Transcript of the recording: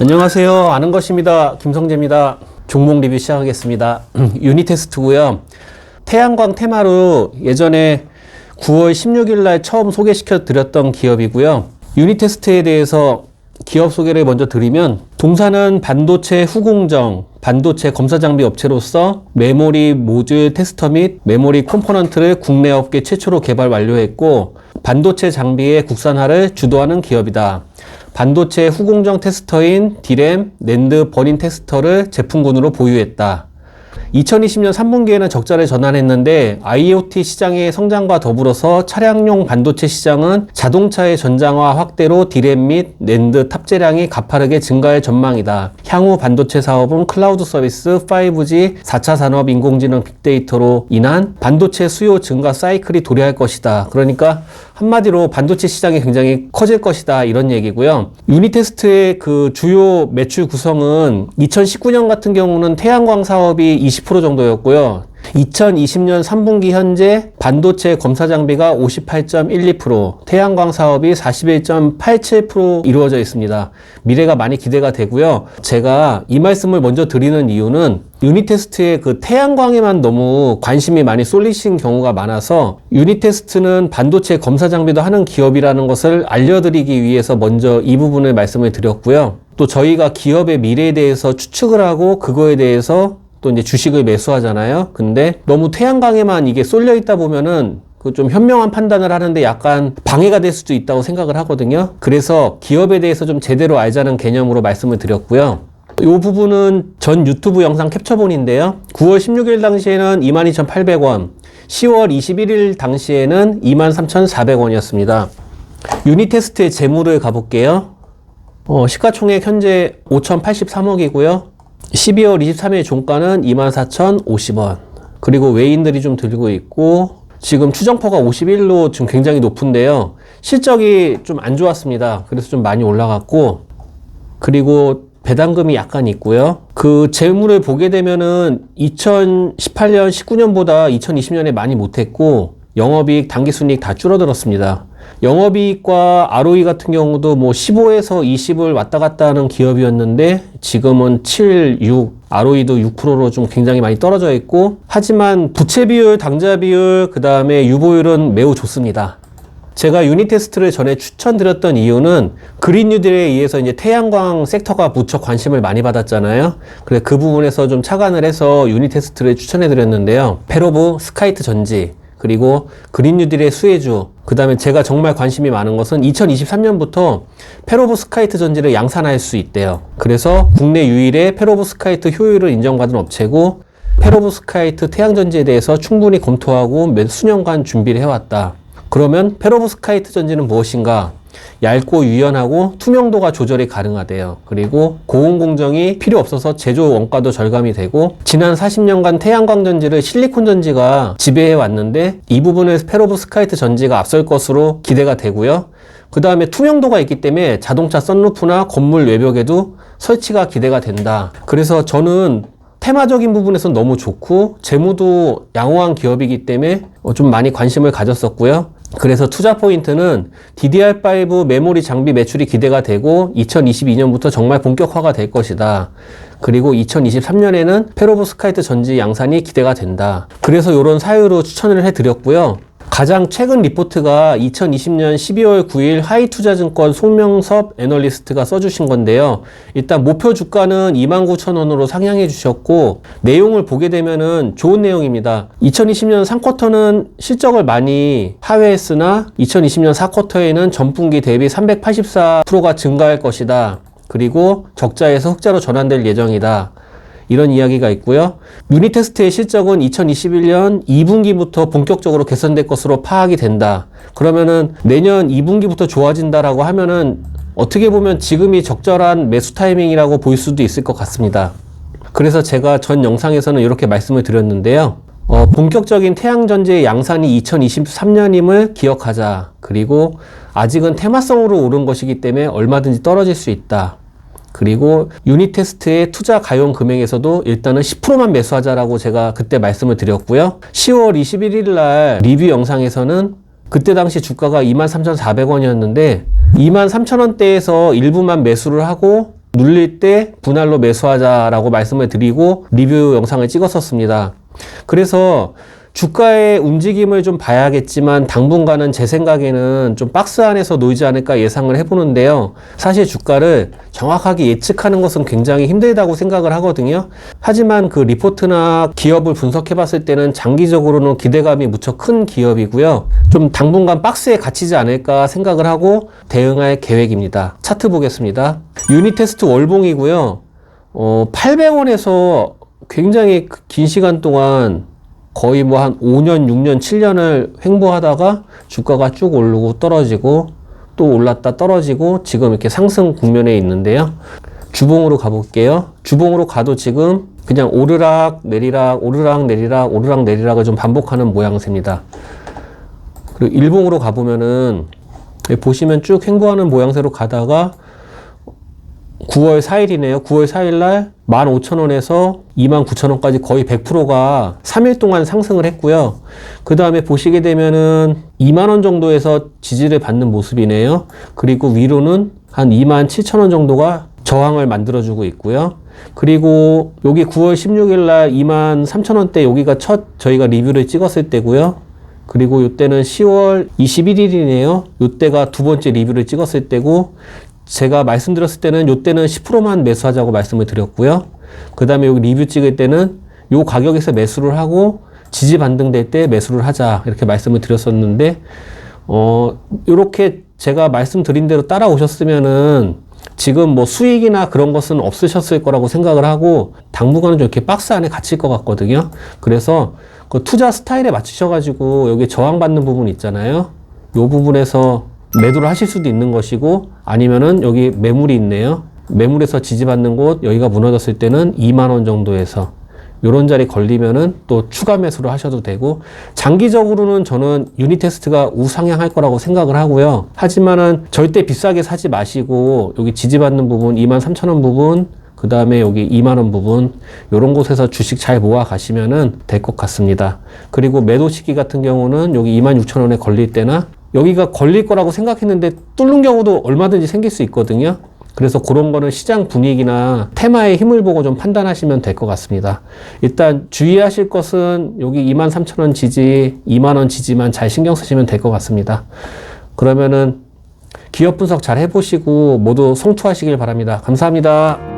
안녕하세요. 아는 것입니다. 김성재입니다. 종목 리뷰 시작하겠습니다. 유니 테스트고요. 태양광 테마로 예전에 9월 16일 날 처음 소개시켜 드렸던 기업이고요. 유니 테스트에 대해서 기업 소개를 먼저 드리면 동사는 반도체 후공정, 반도체 검사 장비 업체로서 메모리 모듈 테스터 및 메모리 컴포넌트를 국내 업계 최초로 개발 완료했고 반도체 장비의 국산화를 주도하는 기업이다. 반도체 후공정 테스터인 디램, 낸드, 버닌 테스터를 제품군으로 보유했다. 2020년 3분기에는 적자를 전환했는데 IoT 시장의 성장과 더불어서 차량용 반도체 시장은 자동차의 전장화 확대로 디램 및 낸드 탑재량이 가파르게 증가할 전망이다. 향후 반도체 사업은 클라우드 서비스, 5G, 4차 산업 인공지능 빅데이터로 인한 반도체 수요 증가 사이클이 도래할 것이다. 그러니까 한마디로 반도체 시장이 굉장히 커질 것이다 이런 얘기고요. 유니테스트의 그 주요 매출 구성은 2019년 같은 경우는 태양광 사업이 20% 정도였고요. 2020년 3분기 현재 반도체 검사 장비가 58.12%, 태양광 사업이 41.87% 이루어져 있습니다. 미래가 많이 기대가 되고요. 제가 이 말씀을 먼저 드리는 이유는 유니테스트의 그 태양광에만 너무 관심이 많이 쏠리신 경우가 많아서 유니테스트는 반도체 검사 장비도 하는 기업이라는 것을 알려드리기 위해서 먼저 이 부분을 말씀을 드렸고요. 또 저희가 기업의 미래에 대해서 추측을 하고 그거에 대해서 또 이제 주식을 매수하잖아요. 근데 너무 태양광에만 이게 쏠려 있다 보면은 그좀 현명한 판단을 하는데 약간 방해가 될 수도 있다고 생각을 하거든요. 그래서 기업에 대해서 좀 제대로 알자는 개념으로 말씀을 드렸고요. 이 부분은 전 유튜브 영상 캡처본인데요. 9월 16일 당시에는 22,800원, 10월 21일 당시에는 23,400원이었습니다. 유니 테스트의 재무를 가볼게요. 어, 시가총액 현재 5,083억이고요. 12월 23일 종가는 24,050원. 그리고 외인들이 좀 들고 있고, 지금 추정퍼가 51로 지금 굉장히 높은데요. 실적이 좀 안 좋았습니다. 그래서 좀 많이 올라갔고, 그리고 배당금이 약간 있고요. 그 재물을 보게 되면은 2018년, 19년보다 2020년에 많이 못했고, 영업이익, 당기순이익 다 줄어들었습니다. 영업이익과 ROE 같은 경우도 뭐 15에서 20을 왔다 갔다 하는 기업이었는데 지금은 7, 6, ROE도 6%로 좀 굉장히 많이 떨어져 있고 하지만 부채 비율, 당좌 비율, 그 다음에 유보율은 매우 좋습니다. 제가 유니 테스트를 전에 추천드렸던 이유는 그린 뉴딜에 의해서 이제 태양광 섹터가 무척 관심을 많이 받았잖아요. 그래서 그 부분에서 좀 착안을 해서 유니 테스트를 추천해 드렸는데요. 페로브, 스카이트 전지, 그리고 그린 뉴딜의 수혜주, 그 다음에 제가 정말 관심이 많은 것은 2023년부터 페로브 스카이트 전지를 양산할 수 있대요. 그래서 국내 유일의 페로브 스카이트 효율을 인정받은 업체고 페로브 스카이트 태양전지에 대해서 충분히 검토하고 몇 수년간 준비를 해왔다. 그러면 페로브 스카이트 전지는 무엇인가? 얇고 유연하고 투명도가 조절이 가능하대요. 그리고 고온 공정이 필요 없어서 제조 원가도 절감이 되고 지난 40년간 태양광 전지를 실리콘 전지가 지배해 왔는데 이 부분을 페로브 스카이트 전지가 앞설 것으로 기대가 되고요. 그 다음에 투명도가 있기 때문에 자동차 썬루프나 건물 외벽에도 설치가 기대가 된다. 그래서 저는 테마적인 부분에서 너무 좋고 재무도 양호한 기업이기 때문에 좀 많이 관심을 가졌었고요. 그래서 투자 포인트는 DDR5 메모리 장비 매출이 기대가 되고 2022년부터 정말 본격화가 될 것이다. 그리고 2023년에는 페로브스카이트 전지 양산이 기대가 된다. 그래서 이런 사유로 추천을 해드렸고요. 가장 최근 리포트가 2020년 12월 9일 하이투자증권 송명섭 애널리스트가 써주신 건데요. 일단 목표 주가는 29,000원으로 상향해 주셨고 내용을 보게 되면은 좋은 내용입니다. 2020년 3쿼터는 실적을 많이 하회했으나 2020년 4쿼터에는 전분기 대비 384%가 증가할 것이다. 그리고 적자에서 흑자로 전환될 예정이다. 이런 이야기가 있고요. 유니테스트의 실적은 2021년 2분기부터 본격적으로 개선될 것으로 파악이 된다. 그러면은 내년 2분기부터 좋아진다라고 하면은 어떻게 보면 지금이 적절한 매수 타이밍이라고 볼 수도 있을 것 같습니다. 그래서 제가 전 영상에서는 이렇게 말씀을 드렸는데요. 어, 본격적인 태양전지의 양산이 2023년임을 기억하자. 그리고 아직은 테마성으로 오른 것이기 때문에 얼마든지 떨어질 수 있다. 그리고 유닛 테스트의 투자 가용 금액에서도 일단은 10%만 매수하자라고 제가 그때 말씀을 드렸고요. 10월 21일 날 리뷰 영상에서는 그때 당시 주가가 23,400원이었는데 23,000원대에서 일부만 매수를 하고 눌릴 때 분할로 매수하자라고 말씀을 드리고 리뷰 영상을 찍었었습니다. 그래서 주가의 움직임을 좀 봐야겠지만 당분간은 제 생각에는 좀 박스 안에서 놓이지 않을까 예상을 해보는데요. 사실 주가를 정확하게 예측하는 것은 굉장히 힘들다고 생각을 하거든요. 하지만 그 리포트나 기업을 분석해 봤을 때는 장기적으로는 기대감이 무척 큰 기업이고요. 좀 당분간 박스에 갇히지 않을까 생각을 하고 대응할 계획입니다. 차트 보겠습니다. 유니 테스트 월봉이고요. 어, 800원에서 굉장히 긴 시간 동안 거의 뭐 한 5년, 6년, 7년을 횡보하다가 주가가 쭉 오르고 떨어지고 또 올랐다 떨어지고 지금 이렇게 상승 국면에 있는데요. 주봉으로 가볼게요. 주봉으로 가도 지금 그냥 오르락 내리락 오르락 내리락 오르락 내리락을 좀 반복하는 모양새입니다. 그리고 일봉으로 가보면은 보시면 쭉 횡보하는 모양새로 가다가 9월 4일이네요. 9월 4일 날 15,000원에서 29,000원까지 거의 100%가 3일 동안 상승을 했고요. 그 다음에 보시게 되면은 2만원 정도에서 지지를 받는 모습이네요. 그리고 위로는 한 27,000원 정도가 저항을 만들어주고 있고요. 그리고 여기 9월 16일 날 23,000원대 여기가 첫 저희가 리뷰를 찍었을 때고요. 그리고 이때는 10월 21일이네요. 이때가 두 번째 리뷰를 찍었을 때고 제가 말씀드렸을 때는 이때는 10%만 매수하자고 말씀을 드렸고요. 그 다음에 여기 리뷰 찍을 때는 요 가격에서 매수를 하고 지지 반등될 때 매수를 하자 이렇게 말씀을 드렸었는데 어 요렇게 제가 말씀드린 대로 따라오셨으면은 지금 뭐 수익이나 그런 것은 없으셨을 거라고 생각을 하고 당분간은 좀 이렇게 박스 안에 갇힐 것 같거든요. 그래서 그 투자 스타일에 맞추셔가지고 여기 저항받는 부분 있잖아요. 요 부분에서 매도를 하실 수도 있는 것이고 아니면은 여기 매물이 있네요. 매물에서 지지받는 곳 여기가 무너졌을 때는 2만 원 정도에서 요런 자리 걸리면은 또 추가 매수를 하셔도 되고 장기적으로는 저는 유니 테스트가 우상향할 거라고 생각을 하고요. 하지만은 절대 비싸게 사지 마시고 여기 지지받는 부분 2만 3천 원 부분 그 다음에 여기 2만 원 부분 요런 곳에서 주식 잘 모아 가시면은 될 것 같습니다. 그리고 매도 시기 같은 경우는 여기 2만 6천 원에 걸릴 때나 여기가 걸릴 거라고 생각했는데 뚫는 경우도 얼마든지 생길 수 있거든요. 그래서 그런 거는 시장 분위기나 테마의 힘을 보고 좀 판단하시면 될 것 같습니다. 일단 주의하실 것은 여기 23,000원 지지, 2만원 지지만 잘 신경 쓰시면 될 것 같습니다. 그러면은 기업 분석 잘 해보시고 모두 성투하시길 바랍니다. 감사합니다.